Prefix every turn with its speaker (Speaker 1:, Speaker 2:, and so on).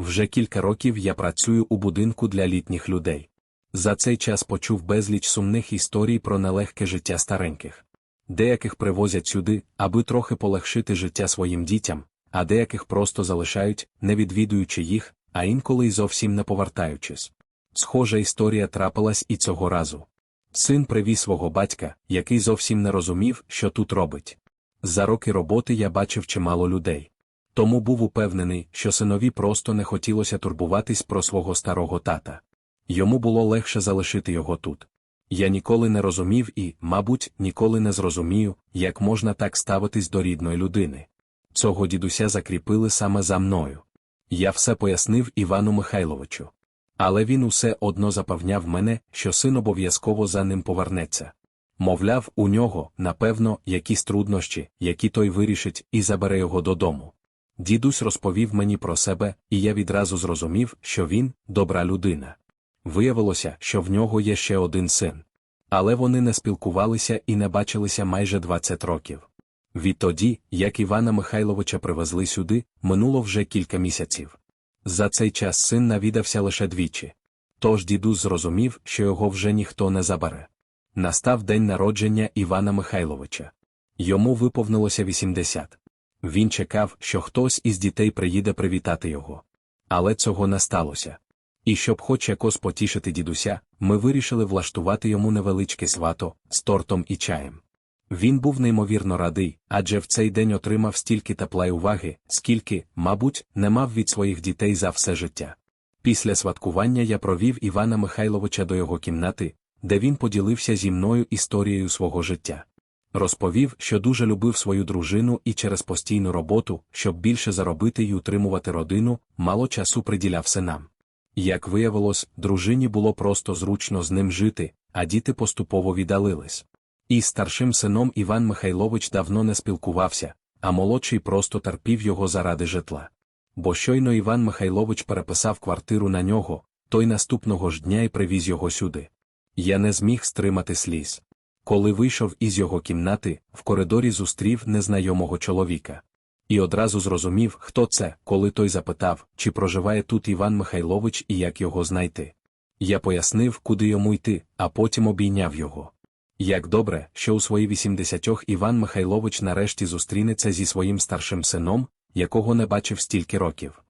Speaker 1: Вже кілька років я працюю у будинку для літніх людей. За цей час почув безліч сумних історій про нелегке життя стареньких. Деяких привозять сюди, аби трохи полегшити життя своїм дітям, а деяких просто залишають, не відвідуючи їх, а інколи й зовсім не повертаючись. Схожа історія трапилась і цього разу. Син привіз свого батька, який зовсім не розумів, що тут робить. За роки роботи я бачив чимало людей. Тому був упевнений, що синові просто не хотілося турбуватись про свого старого тата. Йому було легше залишити його тут. Я ніколи не розумів і, мабуть, ніколи не зрозумію, як можна так ставитись до рідної людини. Цього дідуся закріпили саме за мною. Я все пояснив Івану Михайловичу. Але він усе одно запевняв мене, що син обов'язково за ним повернеться. Мовляв, у нього, напевно, якісь труднощі, які той вирішить, і забере його додому. Дідусь розповів мені про себе, і я відразу зрозумів, що він добра людина. Виявилося, що в нього є ще один син. Але вони не спілкувалися і не бачилися майже 20 років. Відтоді, як Івана Михайловича привезли сюди, минуло вже кілька місяців. За цей час син навідався лише двічі. Тож дідусь зрозумів, що його вже ніхто не забере. Настав день народження Івана Михайловича. Йому виповнилося 80. Він чекав, що хтось із дітей приїде привітати його. Але цього не сталося. І щоб хоч якось потішити дідуся, ми вирішили влаштувати йому невеличке свято з тортом і чаєм. Він був неймовірно радий, адже в цей день отримав стільки тепла й уваги, скільки, мабуть, не мав від своїх дітей за все життя. Після святкування я провів Івана Михайловича до його кімнати, де він поділився зі мною історією свого життя. Розповів, що дуже любив свою дружину і через постійну роботу, щоб більше заробити й утримувати родину, мало часу приділяв синам. Як виявилось, дружині було просто зручно з ним жити, а діти поступово віддалились. І старшим сином Іван Михайлович давно не спілкувався, а молодший просто терпів його заради житла. Бо щойно Іван Михайлович переписав квартиру на нього, той наступного ж дня й привіз його сюди. Я не зміг стримати сліз. Коли вийшов із його кімнати, в коридорі зустрів незнайомого чоловіка. І одразу зрозумів, хто це, коли той запитав, чи проживає тут Іван Михайлович і як його знайти. Я пояснив, куди йому йти, а потім обійняв його. Як добре, що у свої 80 Іван Михайлович нарешті зустрінеться зі своїм старшим сином, якого не бачив стільки років.